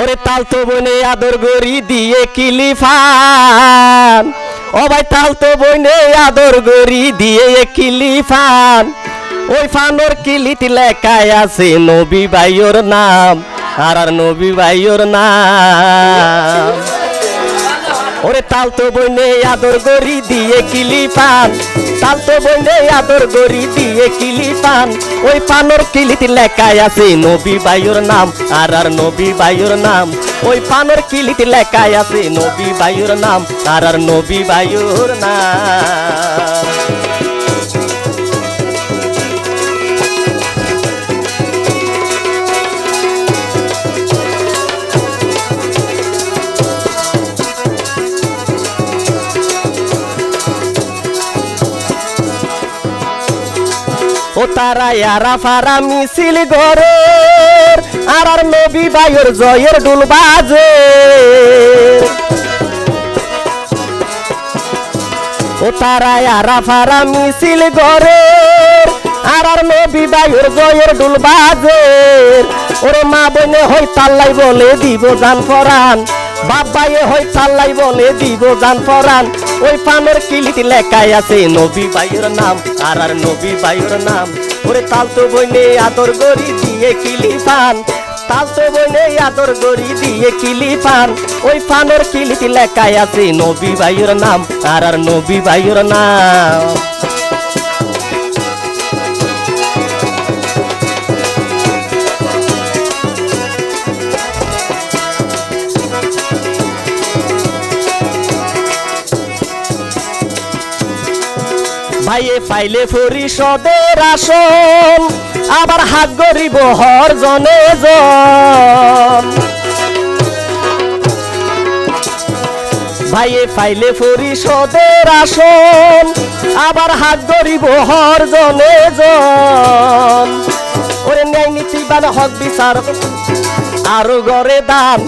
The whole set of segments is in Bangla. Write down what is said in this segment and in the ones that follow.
ওরে তাল তো বনে আদর গরি দিয়ে কিলিফান। ও ভাই তাল তো বনে আদর গরি দিয়ে কিলিফান। ওই ফানোর কিলিটি লেখায় আছে নবী ভাইয়োর নাম, আর আর নবী ভাইয়োর নাম। ওরে তাল তো বইনে আদর গরি দিয়ে কিলি পান। তাল তো বইনে আদর গরি দিয়ে কিলি পান। ওই পানোর কিলিতে লেখায় আছে নবী বায়ুর নাম আর আর নবী বায়ুর নাম। ওই পানোর কিলিতে লেখায় আছে নবী বায়ুর নাম আর আর নবী বায়ুর নাম। ও তারা ইয়ারা ফারা মিছিল গরের আর আর নবী বায়ুর জয়ের ডুল বাজে। ও তারা ইয়ারা ফারা মিছিল গরের আর আর নবী বায়ুর জয়ের ডুল বাজে। ওরে মা বনে হই তাল্লাই বলে দিব জান ফরান। বাবায়ে হই তাল্লাই বলে দিব জান ফরান। ওই পানের কিলিটি লেখায় আছে নবী বায়ুর নাম, আর আর নবী বায়ুর নাম। ওরে তাল তো বইনে আদর গরি দিয়ে কিলি পান তাল তো বইনে আদর গরি দিয়ে কিলি পান ওই পানের কিলিটি লেখায় আছে নবী বায়ুর নাম, আর আর নবী বায়ুর নাম। ভাইয়ে ফাইলে পরিষদের আসন আবার হাত গরিব হর জনে জন ভাইয়ে ফাইলে পরিষদের আসন আবার হাত গরিব হর জনে জন ওরে ন্যায় নীতিবান হক বিচারক, আরও গরে দান।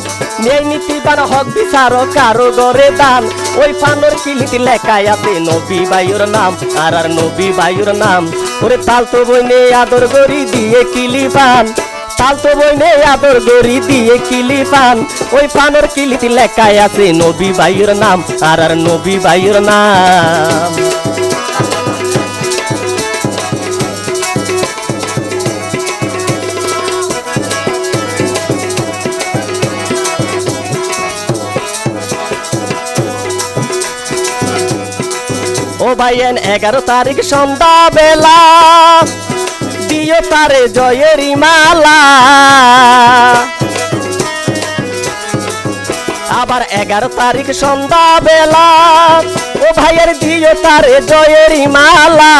ন্যায় নীতিবান হক বিচারক আরও গরে দান। ওই ফানোর কিলিতি লেখায় আছে নবী বায়ুর নাম, আর আর নবী বায়ুর নাম। ওরে তাল তো বইনে আদর গরি দিয়ে কিলি পান। তাল তো বইনে আদর গরি দিয়ে কিলি পান। ওই ফানোর কিলিতি লেখায় আছে নবী বায়ুর নাম, আর আর নবী বায়ুর নাম। ও ভাইয়েন এগারো তারিখ সন্ধ্যা বেলা। দিও তারে জয়ের মালা। আবার এগারো তারিখ সন্ধ্যা বেলা, ও ভাইয়ের দিও তারে জয়ের মালা।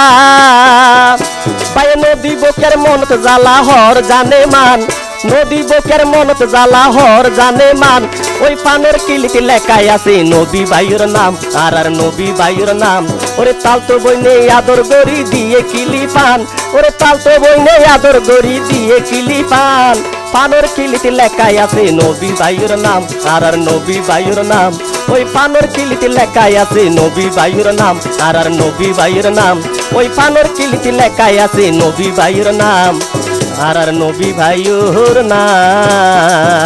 ভাই নদী বকের মনত জ্বালা হর জানে মান নদী বকের মনত জ্বালা হর জানে মান। ওই পানের কিলিতে লেখায় আছে নবী বায়ুর নাম। আর আর নবী বায়ুর নাম। ওরে তাল তো বইনে আদর গরি দিয়ে কিলি পান। ওরে তাল তো বইনে আদর গরি দিয়ে কিলি পান। পানের কিলিতে লেখায় আছে নবী বায়ুর নাম। আর আর নবী বায়ুর নাম। ওই পানের কিলিতে লেখায় আছে নবী বায়ুর নাম। আর আর নবী বায়ুর নাম। ওই পানের কিলিতে লেখায় আছে নবী বায়ুর নাম। আর আর নবী ভাইয়ুর নাম।